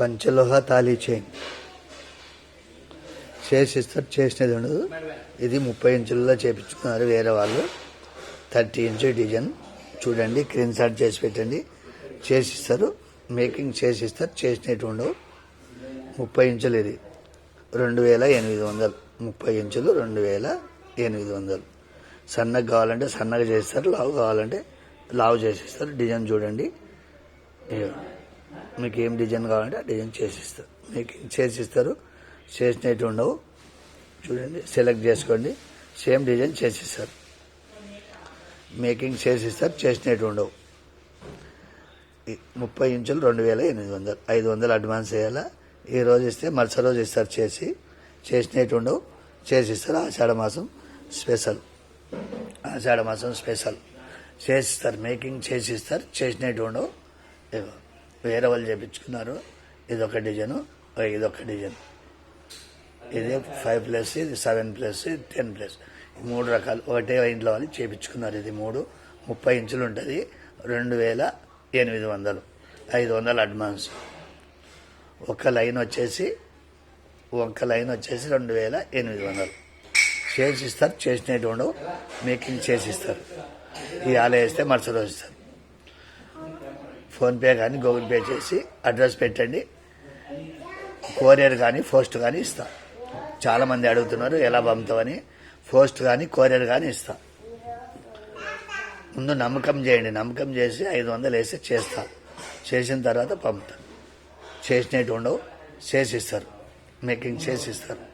పంచలోహ thali chain చేసిస్తారు చేసినది ఉండదు. ఇది ముప్పై ఇంచుల్లో చేపించుకున్నారు వేరే వాళ్ళు. Thirty inch design. చూడండి క్రీన్ షాట్ చేసి పెట్టండి. చేసిస్తారు. మేకింగ్ చేసిస్తారు. చేసినట్టు ఉండవు. ముప్పై ఇంచులు ఇది. రెండు వేల ఎనిమిది వందలు. ముప్పై ఇంచులు రెండు వేల ఎనిమిది వందలు. సన్నగా కావాలంటే సన్నగా చేస్తారు. లావు కావాలంటే లావు చేసిస్తారు. డిజైన్ చూడండి. మీకు ఏం డిజైన్ కావాలంటే ఆ డిజైన్ చేసిస్తారు మీకు చేసిస్తారు. చేసినట్టు ఉండవు చూడండి సెలెక్ట్ చేసుకోండి. సేమ్ డిజైన్ చేసిస్తారు. మేకింగ్ చేసిస్తారు చేసినట్టు ఉండవు ముప్పై ఇంచులు రెండు వేల ఎనిమిది వందలు. ఐదు వందలు అడ్వాన్స్ వేయాలా? ఈ రోజు ఇస్తే మరుసటి రోజు ఇస్తారు చేసి. చేసినట్టు ఉండవు చేసిస్తారు. ఆషాఢ మాసం స్పెషల్. ఆషాఢ మాసం స్పెషల్. చేసిస్తారు. మేకింగ్ చేసిస్తారు. చేసినట్టు ఉండవు ఇదిగో వేరే వాళ్ళు చేపించుకున్నారు. ఇదొక డిజైను ఇదొక డిజైన్. ఇది ఫైవ్ ప్లస్ ఇది సెవెన్ ప్లస్ ఇది టెన్ ప్లస్. మూడు రకాలు ఒకటే ఇంట్లో వాళ్ళు చేపించుకున్నారు. ఇది మూడు ముప్పై ఇంచులు ఉంటుంది. రెండు వేల ఎనిమిది వందలు. ఐదు వందలు అడ్వాన్స్. ఒక లైన్ వచ్చేసి ఒక లైన్ వచ్చేసి రెండు వేల ఎనిమిది వందలు. చేసిస్తారు చేసినట్టు ఉండవు. మేకింగ్ చేసిస్తారు ఈ ఆలయ వేస్తే మరుసటి రోజు ఇస్తారు. ఫోన్పే కానీ గూగుల్ పే చేసి అడ్రస్ పెట్టండి. కోరియర్ కానీ పోస్ట్ కానీ ఇస్తాం. చాలామంది అడుగుతున్నారు ఎలా పంపుతామని పోస్ట్ కానీ కోరియర్ కానీ ఇస్తా. ముందు నమ్మకం చేయండి. నమ్మకం చేసి ఐదు వందలు వేసి చేస్తా. చేసిన తర్వాత పంపుతాను చేసినట్టు ఉండవు చేసిస్తారు మేకింగ్ చేసిస్తారు